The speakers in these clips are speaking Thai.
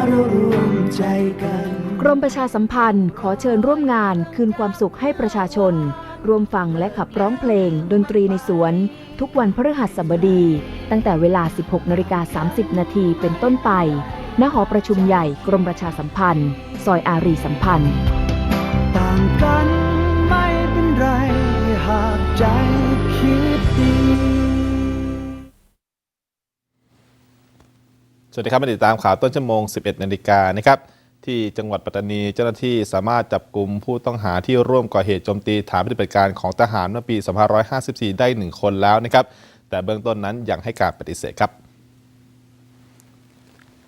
กกรมประชาสัมพันธ์ขอเชิญร่วมงานคืนความสุขให้ประชาชน ร่วมฟังและขับร้องเพลง ดนตรีในสวน ทุกวันพฤหัสบดี ตั้งแต่เวลา 16นาฬิกา30 นาทีเป็นต้นไป ณ หอประชุมใหญ่กรมประชาสัมพันธ์ ซอยอารีสัมพันธ์ ต่างกัน สวัสดีครับมาติดตามข่าวต้นชั่วโมง 11 นาฬิกานะครับที่จังหวัดปัตตานีเจ้าหน้าที่สามารถจับกลุ่มผู้ต้องหาที่ร่วมก่อเหตุโจมตีฐานปฏิบัติการของทหารเมื่อปี 2554 ได้ 1 คนแล้วนะครับ แต่เบื้องต้นนั้นยังให้การปฏิเสธครับ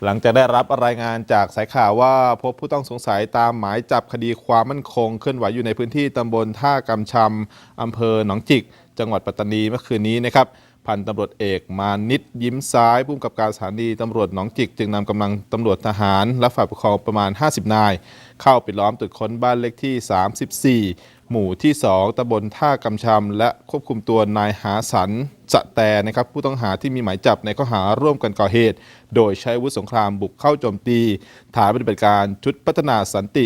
หลังจากได้รับรายงานจากสายข่าวว่าพบผู้ต้องสงสัยตามหมายจับคดีความมั่นคงเคลื่อนไหวอยู่ในพื้นที่ตำบลท่ากำชำอำเภอหนองจิก จังหวัดปัตตานีเมื่อคืนนี้นะครับพันตำรวจเอกมานิดยิ้มซ้ายผู้กำกับการสถานีตำรวจหนองจิก จึงนำกำลังตำรวจทหาร และฝ่ายปกครองประมาณ 50 นาย เข้าปิดล้อมตรวจค้นบ้านเลขที่ 34 หมู่ที่ 2ตำบลท่ากำชำและควบคุมตัวนายหาสันจะแต่นะครับผู้ต้องหาที่มีหมายจับในข้อหาร่วมกันก่อเหตุ โดยใช้อาวุธสงครามบุกเข้าโจมตี ฐานปฏิบัติการชุดพัฒนาสันติ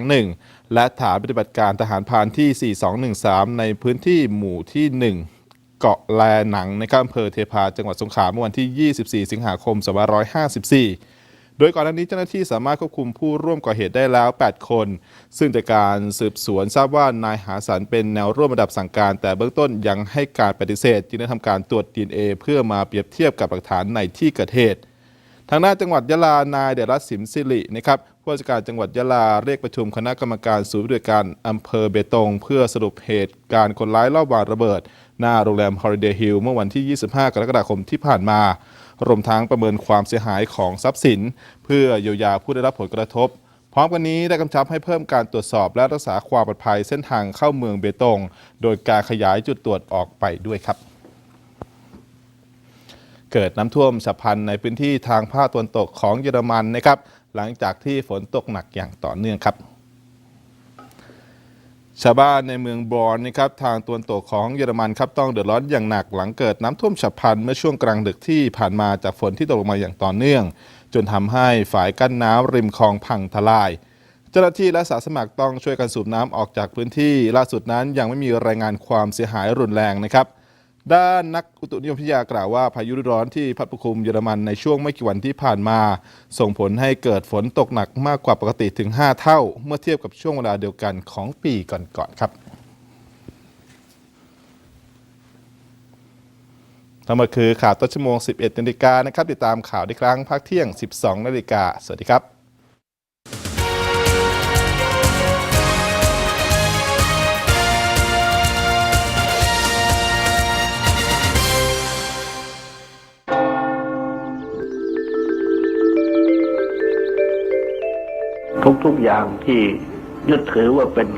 421 และฐานปฏิบัติการทหารพานที่ 4213 ในพื้นที่หมู่ที่ 1เกาะแลหนังในอำเภอเทพาจังหวัดสงขลาเมื่อวันที่ 24 สิงหาคม 2554 โดยก่อนหน้านี้เจ้าหน้าที่สามารถควบคุมผู้ร่วมก่อเหตุได้แล้ว 8 คน ซึ่งจากการสืบสวนทราบว่านายหาสันเป็นแนวร่วมระดับสั่งการ แต่เบื้องต้นยังให้การปฏิเสธ จึงได้ทำการตรวจ DNA เพื่อมาเปรียบเทียบกับหลักฐานในที่เกิดเหตุทางด้านจังหวัดยะลานายเดรัตน์สิมสิรินะครับผู้ว่าราชการจังหวัดยะลาเรียกประชุมคณะกรรมการศูนย์บริการอำเภอเบตง เพื่อสรุปเหตุการณ์คนร้ายลอบวางระเบิด หน้าโรงแรม Holiday Hill เมื่อวันที่ 25 กรกฎาคมที่ผ่านมา รวมทั้งประเมินความเสียหายของทรัพย์สิน เพื่อเยียวยาผู้ได้รับผลกระทบ พร้อมกันนี้ได้กำชับให้เพิ่มการตรวจสอบและรักษาความปลอดภัยเส้นทางเข้าเมืองเบตง โดยการขยายจุดตรวจออกไปด้วยครับเกิดน้ำท่วมฉับพลันในพื้นที่ทางภาคตะวันตกของเยอรมันนะครับ หลังจากที่ฝนตกหนักอย่างต่อเนื่องครับ ชาวบ้านในเมืองบรอนนะครับทางตะวันตกของเยอรมันครับต้องเดือดร้อนอย่างหนักหลังเกิดน้ำท่วมฉับพลันเมื่อช่วงกลางดึกที่ผ่านมาจากฝนที่ตกลงมาอย่างต่อเนื่อง จนทำให้ฝายกั้นน้ำริมคลองพังทลาย เจ้าหน้าที่และสาสมัครต้องช่วยกันสูบน้ำออกจากพื้นที่ ล่าสุดนั้นยังไม่มีรายงานความเสียหายรุนแรงนะครับ ด้านนักอุตุนิยมวิทยากล่าวว่าพายุฤดูร้อนที่พัดปกคลุมเยอรมันในช่วงไม่กี่วันที่ผ่านมา ส่งผลให้เกิดฝนตกหนักมากกว่าปกติถึง 5 เท่า เมื่อเทียบกับช่วงเวลาเดียวกันของปีก่อนๆครับทั้งหมดคือข่าวต้นชั่วโมง 11นาฬิกานะครับ ติดตามข่าวได้ครั้งภาคเที่ยง 12นาฬิกาสวัสดีครับ ทุกอย่างที่ยึดถือว่าเป็น